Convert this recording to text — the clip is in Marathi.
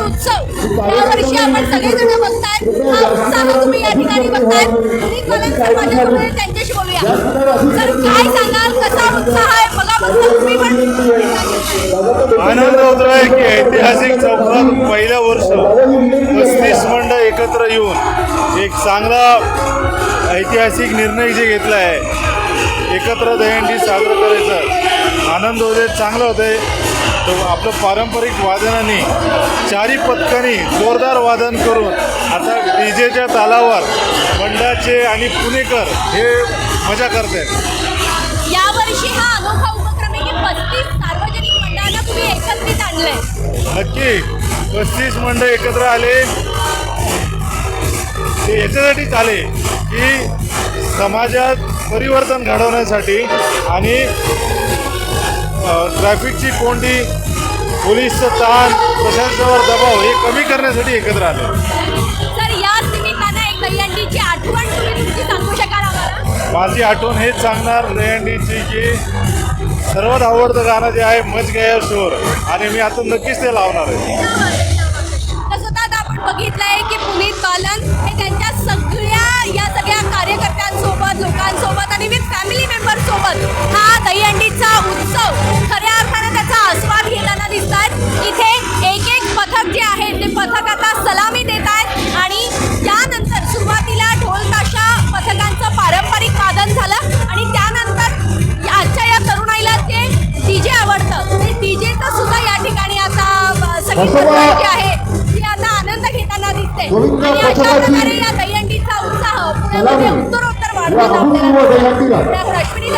उत्सव. यावर्षी आपण सगळेजण बघताय. हा उत्साह तुम्ही या ठिकाणी बघताय. वीज पालन समाजाकडून आहे, त्यांच्याशी बोलूया. तर काय सांगाल? कसा उत्साह आहे? बघा बघा तुम्ही पण आनंद होतोय की ऐतिहासिक चौकात पहिल्या वर्ष. पस्तीस मंडळ एकत्र येऊन एक चांगला ऐतिहासिक निर्णय जे घेतला आहे एकत्र दहीहंडी साजरं करायचं. आनंद होते चांगलं होतंय. तो आपलं पारंपरिक वादनाने चारी पथकानी जोरदार वादन करून आता डी जेच्या तालावर मंडळाचे आणि पुणेकर हे मजा करतात यावर्षी हा अनोखा उपक्रम आहे की पस्तीस सार्वजनिक मंडळांना तुम्ही एकत्रित आणलंय. नक्की. पस्तीस मंडळ एकत्र आले. ते याच्यासाठीच आले की समाजात परिवर्तन घडवण्यासाठी आणि ट्रॅफिकची कोंडी पोलीसचं ताण प्रशासनावर दबाव हे कमी करण्यासाठी एकत्र आले. माझी आठवण हेच सांगणार दहीहंडीची की सर्वात आवडतं गाणं जे आहे मच गया शोर. आणि मी आता नक्कीच ते लावणार आहे. जी आहे ती आता आनंद घेताना दिसते. आणि अशा प्रकारे या दहीहंडीचा उत्साह पुण्यामध्ये. उत्तरोत्तर दहीहंडीला. आपल्याला अश्विनी